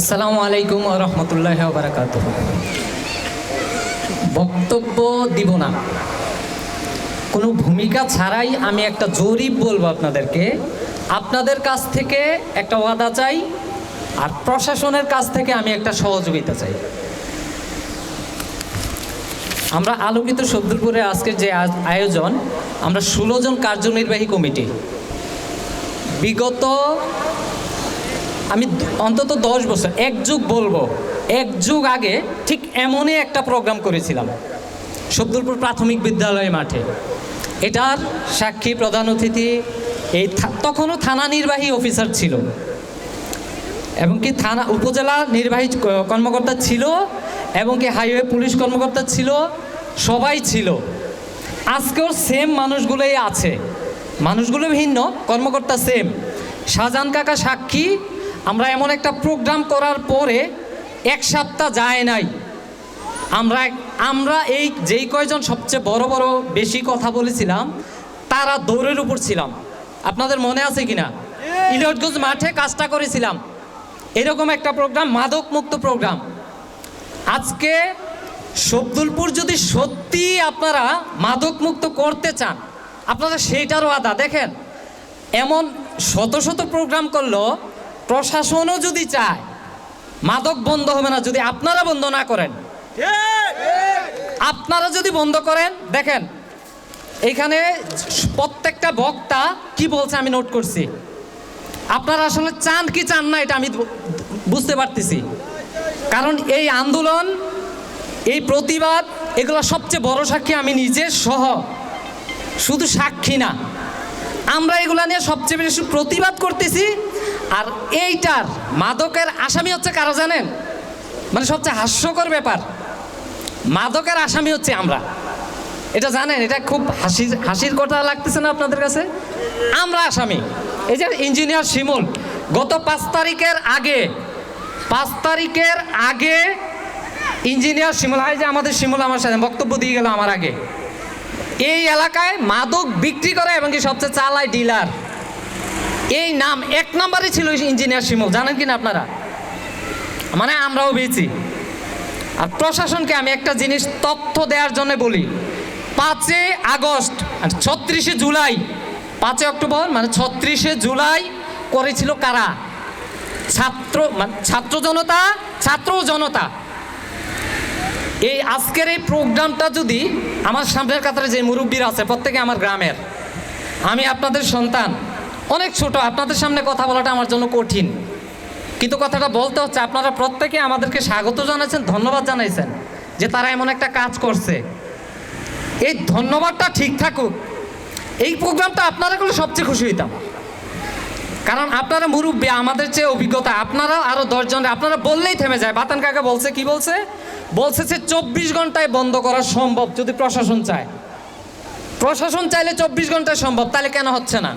আসসালামু আলাইকুম রহমতুল্লাহ বারাকাত বক্তব্য দিব না। কোনো ভূমিকা ছাড়াই আমি একটা জরিপ বলব আপনাদেরকে। আপনাদের কাছ থেকে একটা ওয়াদা চাই, আর প্রশাসনের কাছ থেকে আমি একটা সহযোগিতা চাই। আমরা আলোকিত শব্দপুরে আজকের যে আয়োজন, আমরা ষোলো জন কার্যনির্বাহী কমিটি। বিগত আমি অন্তত দশ বছর, এক যুগ বলব, এক যুগ আগে ঠিক এমনই একটা প্রোগ্রাম করেছিলাম শব্দুলপুর প্রাথমিক বিদ্যালয় মাঠে। এটার সাক্ষী প্রধান অতিথি এই তখনও থানা নির্বাহী অফিসার ছিল। এবং কি থানা, উপজেলা নির্বাহী কর্মকর্তা ছিল, এবং কি হাইওয়ে পুলিশ কর্মকর্তা ছিল, সবাই ছিল। আজকেও সেম মানুষগুলোই আছে। মানুষগুলো ভিন্ন, কর্মকর্তা সেম শাহজাহান কাকা সাক্ষী আমরা এমন একটা প্রোগ্রাম করার পরে এক সপ্তাহ যায় নাই। আমরা আমরা এই যেই কয়জন সবচেয়ে বড় বড় বেশি কথা বলেছিলাম তারা দৌড়ের উপর ছিলাম। আপনাদের মনে আছে কিনা? ইলিয়টগঞ্জ মাঠে কাজটা করেছিলাম। এরকম একটা প্রোগ্রাম মাদক মুক্ত প্রোগ্রাম আজকে শব্দুলপুর যদি সত্যি আপনারা মাদক মুক্ত করতে চান আপনারা সেইটারও আদা। দেখেন এমন শত শত প্রোগ্রাম করল প্রশাসনও যদি চায়, মাদক বন্ধ হবে না যদি আপনারা বন্ধ না করেন। আপনারা যদি বন্ধ করেন, দেখেন, এখানে প্রত্যেকটা বক্তা কি বলছে আমি নোট করছি। আপনারা আসলে চান কি চান না এটা আমি বুঝতে পারতেছি। কারণ এই আন্দোলন, এই প্রতিবাদ, এগুলো সবচেয়ে বড় সাক্ষী আমি নিজে সহ। শুধু সাক্ষী না। আমরা এগুলা নিয়ে সবচেয়ে বেশি প্রতিবাদ করতেছি। আর এইটার মাদকের আসামি হচ্ছে কারা জানেন? মানে সবচেয়ে হাস্যকর ব্যাপার, মাদকের আসামি হচ্ছে আমরা। এটা জানেন, এটা খুব হাসির হাসির কথা লাগতেছে না আপনাদের কাছে? আমরা আসামি। এই যে ইঞ্জিনিয়ার শিমুল, গত পাঁচ তারিখের আগে, পাঁচ তারিখের আগে ইঞ্জিনিয়ার শিমুল হয় যে আমাদের শিমুল আমার সাথে বক্তব্য দিয়ে গেল আমার আগে। এই এলাকায় মাদক বিক্রি করে এবং কি সবচেয়ে চালায় ডিলার। এই নাম এক নম্বরে ছিল ইঞ্জিনিয়ার শিমুল, জানেন কিনা আপনারা? মানে আমরাও বেছি আর প্রশাসনকে আমি একটা জিনিস তথ্য দেওয়ার জন্য বলি, পাঁচই আগস্ট ছত্রিশে জুলাই, পাঁচই অক্টোবর মানে ছত্রিশে জুলাই করেছিল কারা? ছাত্র মানে ছাত্র জনতা ছাত্র জনতা। এই আজকের এই প্রোগ্রামটা যদি আমার সামনের কাতারে যে মুরব্বীরা আছে, প্রত্যেকে আমার গ্রামের, আমি আপনাদের সন্তান অনেক ছোট, আপনাদের সামনে কথা বলাটা আমার জন্য কঠিন। কিন্তু কথাটা বলতে হচ্ছে, আপনারা প্রত্যেকে আমাদেরকে স্বাগত জানাইছেন, ধন্যবাদ জানাইছেন যে তারা এমন একটা কাজ করছে। এই ধন্যবাদটা ঠিক থাকুক, এই প্রোগ্রামটা আপনারা করলে সবচেয়ে খুশি হইতাম। কারণ আপনারা মুরব্বী, আমাদের চেয়ে অভিজ্ঞতা, আপনারা আরও দশজন, আপনারা বললেই থেমে যায়। বাতান কাকা বলছে, কি বলছে? বলছে যে চব্বিশ ঘন্টায় বন্ধ করা সম্ভব যদি প্রশাসন চায়। প্রশাসন চাইলে চব্বিশ ঘন্টায় সম্ভব, তাহলে কেন হচ্ছে না?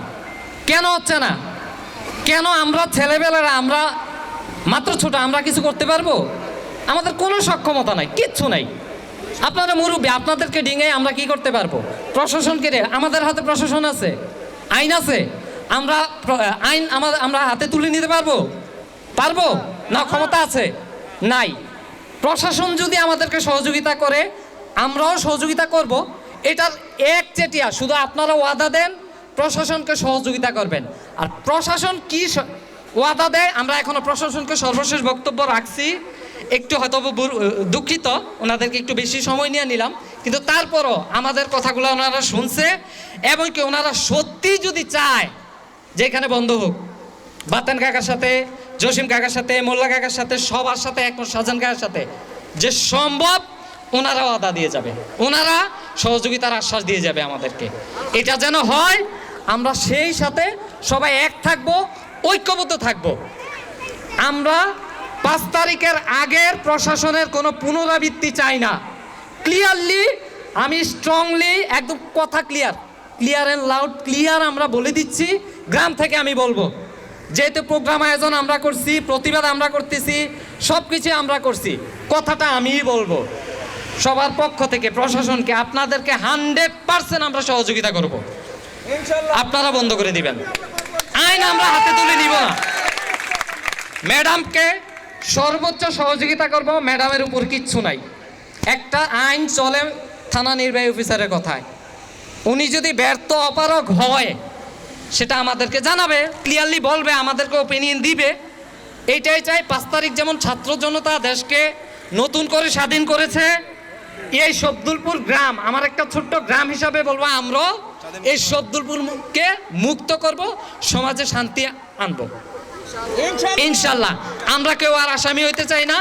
কেন হচ্ছে না? কেন আমরা ছেলেবেলারা আমরা মাত্র ছোট, আমরা কিছু করতে পারব? আমাদের কোনো সক্ষমতা নাই, কিচ্ছু নাই। আপনারা মুরব্বী, আপনাদেরকে ডিঙে আমরা কি করতে পারব? প্রশাসনকে আমাদের হাতে প্রশাসন আছে, আইন আছে, আমরা আইন আমাদের, আমরা হাতে তুলে নিতে পারব? পারব? না, ক্ষমতা আছে? নাই। প্রশাসন যদি আমাদেরকে সহযোগিতা করে, আমরাও সহযোগিতা করব। এটার এক চেটিয়া, শুধু আপনারা ওয়াদা দেন প্রশাসনকে সহযোগিতা করবেন। আর প্রশাসন কি ওয়াদা দেয়, আমরা এখনও প্রশাসনকে সর্বশেষ বক্তব্য রাখছি। একটু হয়তো দুঃখিত, ওনাদেরকে একটু বেশি সময় নিয়ে নিলাম। কিন্তু তারপরও আমাদের কথাগুলো ওনারা শুনছে, এবং কি ওনারা সত্যি যদি চায় যে এখানে বন্ধ হোক, বাতেন কাকার সাথে, জসিম কাকার সাথে, মোল্লা কাকার সাথে, সবার সাথে একমত শাহজাহান কাকার সাথে, যে সম্ভব ওনারাও আদা দিয়ে যাবে। ওনারা সহযোগিতার আশ্বাস দিয়ে যাবে আমাদেরকে। এটা যেন হয় আমরা সেই সাথে সবাই এক থাকব, ঐক্যবদ্ধ থাকব। আমরা পাঁচ তারিখের আগের প্রশাসনের কোনো পুনরাবৃত্তি চাই না। ক্লিয়ারলি আমি স্ট্রংলি একদম কথা clear clear and loud clear আমরা বলে দিচ্ছি, গ্রাম থেকে আমি বলব। যেহেতু প্রোগ্রাম আয়োজন আমরা করছি, প্রতিবাদ আমরা করতেছি সব কিছু আমরা করছি, কথাটা আমিই বলব। সবার পক্ষ থেকে প্রশাসনকে, আপনাদেরকে হান্ড্রেড পার্সেন্ট আমরা সহযোগিতা করব। আপনারা বন্ধ করে দিবেন। আইন আমরা হাতে তুলে নিব না। ম্যাডামকে সর্বোচ্চ সহযোগিতা করব, ম্যাডামের উপর কিচ্ছু নাই। একটা আইন চলে থানা নির্বাহী অফিসারের কথায়। উনি যদি ব্যর্থ, অপারগ হয়, সেটা আমাদেরকে জানাবে, ক্লিয়ারলি বলবে, আমাদেরকে ওপিনিয়ন দিবে। এইটাই চাই, পাঁচ তারিখ যেমন ছাত্র জনতা দেশকে নতুন করে স্বাধীন করেছে, এই শব্দুলপুর গ্রাম, আমার একটা ছোট্ট গ্রাম হিসাবে বলব আমরা এই শব্দুলপুরকে মুক্ত করব সমাজে শান্তি আনব। ইনশাল্লাহ আমরা কেউ আর আসামি হইতে চাই না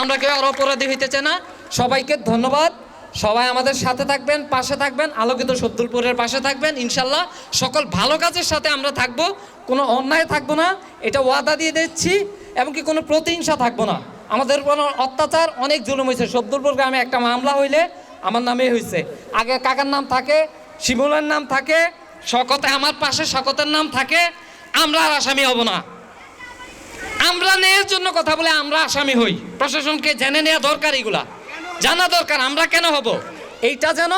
আমরা কেউ আর অপরাধী হইতে চাই না। সবাইকে ধন্যবাদ। সবাই আমাদের সাথে থাকবেন পাশে থাকবেন আলোকিত সদ্দুলপুরের পাশে থাকবেন। ইনশাল্লাহ সকল ভালো কাজের সাথে আমরা থাকব কোনো অন্যায় থাকব না। এটা ওয়াদা দিয়ে দিচ্ছি এমনকি কোনো প্রতিহিংসা থাকব না। আমাদের কোনো অত্যাচার অনেক জুলুম হয়েছে সদ্দুলপুর গ্রামে একটা মামলা হইলে আমার নামে হয়েছে আগে কাকার নাম থাকে শিমুলের নাম থাকে, শকতে আমার পাশে শকতের নাম থাকে, আমরা আর আসামি হব না। আমরা নেয়ের জন্য কথা বলে আমরা আসামি হই। প্রশাসনকে জেনে নেওয়া দরকার এগুলা। জানা দরকার, আমরা কেন হব? এইটা যেন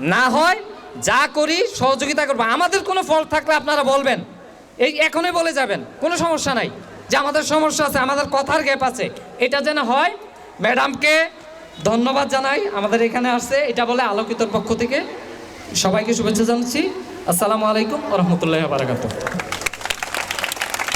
না হয়, যা করি সহযোগিতা করব। আমাদের কোনো ফল থাকলে আপনারা বলবেন। এই এখনই বলে যাবেন, কোনো সমস্যা নাই। যে আমাদের সমস্যা আছে, আমাদের কথার গ্যাপ আছে। এটা যেন হয়, ম্যাডামকে ধন্যবাদ জানাই। আমাদের এখানে আসছে, এটা বলে আলোকিতর পক্ষ থেকে। সবাইকে শুভেচ্ছা জানাচ্ছি। আসসালামু আলাইকুম রহমতুল্লাহ বারাকাতুহ।